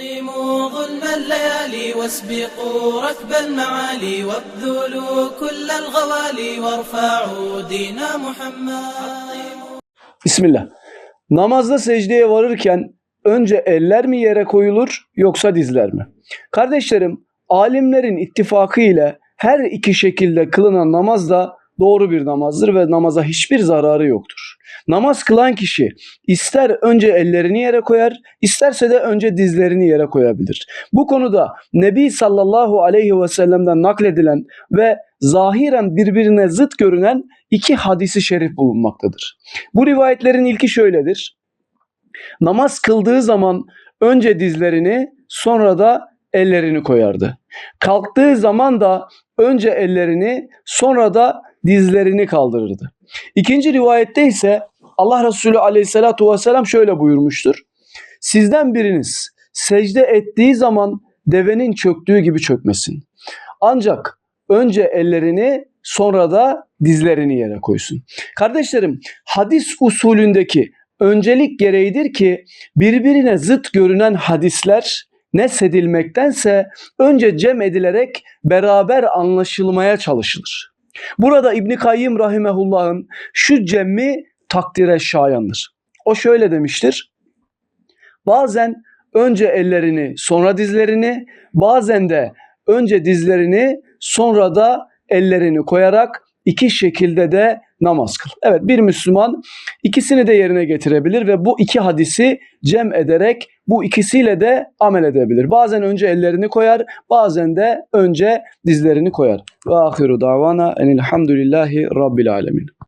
حطموا ظلم الليالي واسبقوا ركب المعالي وابذلوا كل الغوالي وارفعوا دين محمد Bismillah. Namazda secdeye varırken önce eller mi yere koyulur yoksa dizler mi? Kardeşlerim, alimlerin ittifakı ile her iki şekilde kılınan namaz da doğru bir namazdır ve namaza hiçbir zararı yoktur. Namaz kılan kişi ister önce ellerini yere koyar, isterse de önce dizlerini yere koyabilir. Bu konuda Nebi sallallahu aleyhi ve sellem'den nakledilen ve zahiren birbirine zıt görünen iki hadisi şerif bulunmaktadır. Bu rivayetlerin ilki şöyledir. Namaz kıldığı zaman önce dizlerini sonra da ellerini koyardı. Kalktığı zaman da önce ellerini sonra da dizlerini kaldırırdı. İkinci rivayette ise Allah Resulü aleyhissalatu vesselam şöyle buyurmuştur. Sizden biriniz secde ettiği zaman devenin çöktüğü gibi çökmesin. Ancak önce ellerini sonra da dizlerini yere koysun. Kardeşlerim hadis usulündeki öncelik gereğidir ki birbirine zıt görünen hadisler nesedilmektense önce cem edilerek beraber anlaşılmaya çalışılır. Burada İbn Kayyim rahimehullah'ın şu cemmi takdire şayandır. O şöyle demiştir. Bazen önce ellerini sonra dizlerini, bazen de önce dizlerini sonra da ellerini koyarak iki şekilde de namaz kıl. Evet bir Müslüman ikisini de yerine getirebilir ve bu iki hadisi cem ederek bu ikisiyle de amel edebilir. Bazen önce ellerini koyar, bazen de önce dizlerini koyar. Ve ahiru davana enilhamdülillahi rabbil alemin.